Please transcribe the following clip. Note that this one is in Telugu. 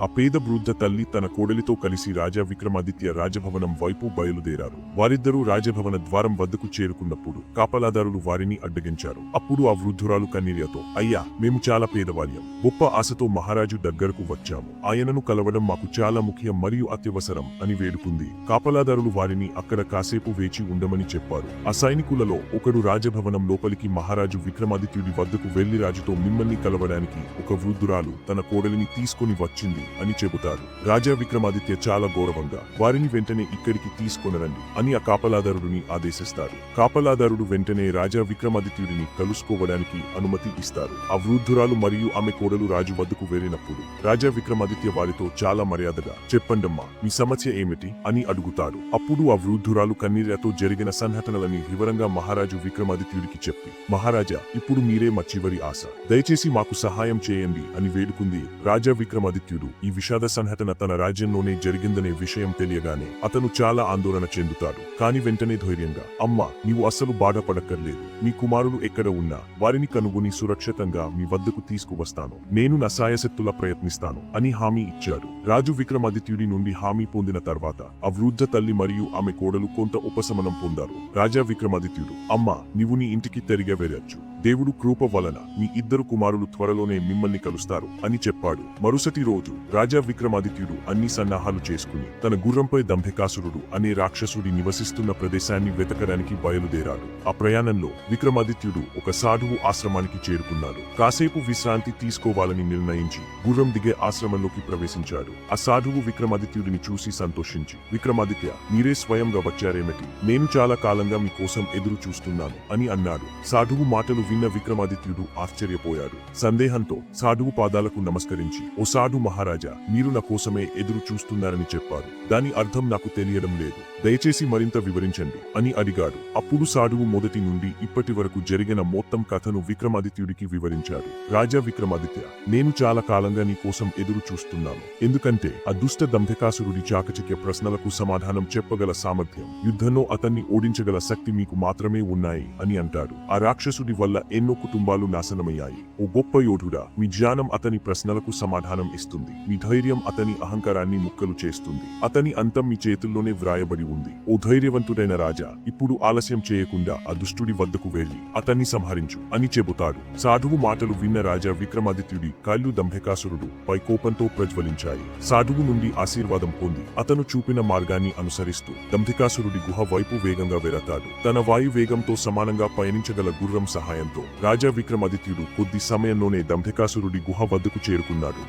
ఆ పేద వృద్ధ తల్లి తన కోడలితో కలిసి రాజా విక్రమాదిత్య రాజభవనం వైపు బయలుదేరారు. వారిద్దరూ రాజభవన ద్వారం వద్దకు చేరుకున్నప్పుడు కాపలాదారులు వారిని అడ్డగించారు. అప్పుడు ఆ వృద్ధురాలు కన్నీళ్ళతో అయ్యా మేము చాలా పేదవాళ్యం గొప్ప ఆశతో మహారాజు దగ్గరకు వచ్చాము. ఆయనను కలవడం మాకు చాలా ముఖ్యం మరియు అత్యవసరం అని వేడుకుంది. కాపలాదారులు వారిని అక్కడ కాసేపు వేచి ఉండమని చెప్పారు. ఆ సైనికులలో ఒకడు రాజభవనం లోపలికి మహారాజు విక్రమాదిత్యుడి వద్దకు వెళ్ళి రాజుతో మిమ్మల్ని కలవడానికి ఒక వృద్ధురాలు తన కోడలిని తీసుకొని వచ్చింది. అని చెబుతారు. రాజా విక్రమాదిత్య చాలా గౌరవంగా వారిని వెంటనే ఇక్కడికి తీసుకొనరండి అని ఆ కాపలాదారుడిని ఆదేశిస్తారు. కాపలాదారుడు వెంటనే రాజా విక్రమాదిత్యుడిని కలుసుకోవడానికి అనుమతి ఇస్తారు. ఆ వృద్ధురాలు మరియు ఆమె కోడలు రాజు వద్దకు వెళ్ళినప్పుడు రాజా విక్రమాదిత్య వారితో చాలా మర్యాదగా చెప్పండమ్మా మీ సమస్య ఏమిటి? అని అడుగుతారు అప్పుడు ఆ వృద్ధురాలు కన్నీళ్ళతో జరిగిన సంఘటనలని వివరంగా మహారాజు విక్రమాదిత్యుడికి చెప్పి మహారాజా ఇప్పుడు మీరే మా చివరి ఆశ. దయచేసి మాకు సహాయం చేయండి అని వేడుకుంది రాజా విక్రమాదిత్యుడు. ఈ విషాద సంఘటన తన రాజ్యంలోనే జరిగిందనే విషయం తెలియగానే అతను చాలా ఆందోళన చెందుతాడు. కాని వెంటనే ధైర్యంగా అమ్మా నీవు అస్సలు బాధపడక్కర్లేదు. మీ కుమారులు ఎక్కడ ఉన్నా వారిని కనుగొని సురక్షితంగా మీ వద్దకు తీసుకువస్తాను. నేను నా సాయశక్తుల ప్రయత్నిస్తాను అని హామీ ఇచ్చాడు. రాజు విక్రమాదిత్యుడి నుండి హామీ పొందిన తర్వాత ఆ వృద్ధ తల్లి మరియు ఆమె కోడలు కొంత ఉపశమనం పొందారు. రాజా విక్రమాదిత్యుడు అమ్మా నీవు నీ ఇంటికి తిరిగి వెళ్ళొచ్చు. దేవుడు కృప వలన మీ ఇద్దరు కుమారులు త్వరలోనే మిమ్మల్ని కలుస్తారు అని చెప్పాడు. మరుసటి రోజు రాజా విక్రమాదిత్యుడు అన్ని సన్నాహాలు చేసుకుని తన గుర్రంపై దంభికాసురుడు అనే రాక్షసుడి నివసిస్తున్న ప్రదేశాన్ని వెతకడానికి బయలుదేరాడు. ఆ ప్రయాణంలో విక్రమాదిత్యుడు ఒక సాధువు ఆశ్రమానికి చేరుకున్నాడు. కాసేపు విశ్రాంతి తీసుకోవాలని నిర్ణయించి గుర్రం దిగే ఆశ్రమంలోకి ప్రవేశించాడు. ఆ సాధువు విక్రమాదిత్యుడిని చూసి సంతోషించి విక్రమాదిత్య మీరే స్వయంగా వచ్చారేమిటి? నేను చాలా కాలంగా మీకోసం ఎదురు చూస్తున్నాను అని అన్నాడు. సాధువు మాటలు విన్న విక్రమాదిత్యుడు ఆశ్చర్యపోయాడు. సందేహంతో సాధువు పాదాలకు నమస్కరించి ఓ సాధు మహారాజా మీరు నా కోసమే ఎదురు చూస్తున్నారని చెప్పారు. దాని అర్థం నాకు తెలియడం లేదు. దయచేసి మరింత వివరించండి అని అడిగాడు. అప్పుడు సాధువు మొదటి నుండి ఇప్పటి వరకు జరిగిన మొత్తం కథను విక్రమాదిత్యుడికి వివరించాడు. రాజా విక్రమాదిత్య నేను చాలా కాలంగా నీ కోసం ఎదురు చూస్తున్నాను. ఎందుకంటే ఆ దుష్ట దంభకాసురుడి చాకచక్య ప్రశ్నలకు సమాధానం చెప్పగల సామర్థ్యం యుద్ధంలో అతన్ని ఓడించగల శక్తి మీకు మాత్రమే ఉన్నాయి అని అంటాడు. ఆ రాక్షసుడి వల్ల ఎన్నో కుటుంబాలు నాశనమయ్యాయి. ఓ గొప్ప యోధుడా మీ జ్ఞానం అతని ప్రశ్నలకు సమాధానం ఇస్తుంది. మీ ధైర్యం అతని అహంకారాన్ని ముక్కలు చేస్తుంది. అతని అంతం మీ చేతుల్లోనే వ్రాయబడి ఉంది. ఓ ధైర్యవంతుడైన రాజా ఇప్పుడు ఆలస్యం చేయకుండా ఆ దుష్టుడి వద్దకు వెళ్ళి అతన్ని సంహరించు అని చెబుతాడు. సాధువు మాటలు విన్న రాజా విక్రమాదిత్యుడి కాళ్ళు దంభకాసురుడు పై కోపంతో ప్రజ్వలించాయి. సాధువు నుండి ఆశీర్వాదం పొంది అతను చూపిన మార్గాన్ని అనుసరిస్తూ దంభికాసురుడి గుహ వైపు వేగంగా వెళతాడు. తన వాయు వేగంతో సమానంగా పయనించగల గుర్రం సహాయంతో రాజా విక్రమాదిత్యుడు కొద్ది సమయంలోనే దంభికాసురుడి గుహ వద్దకు చేరుకున్నాడు.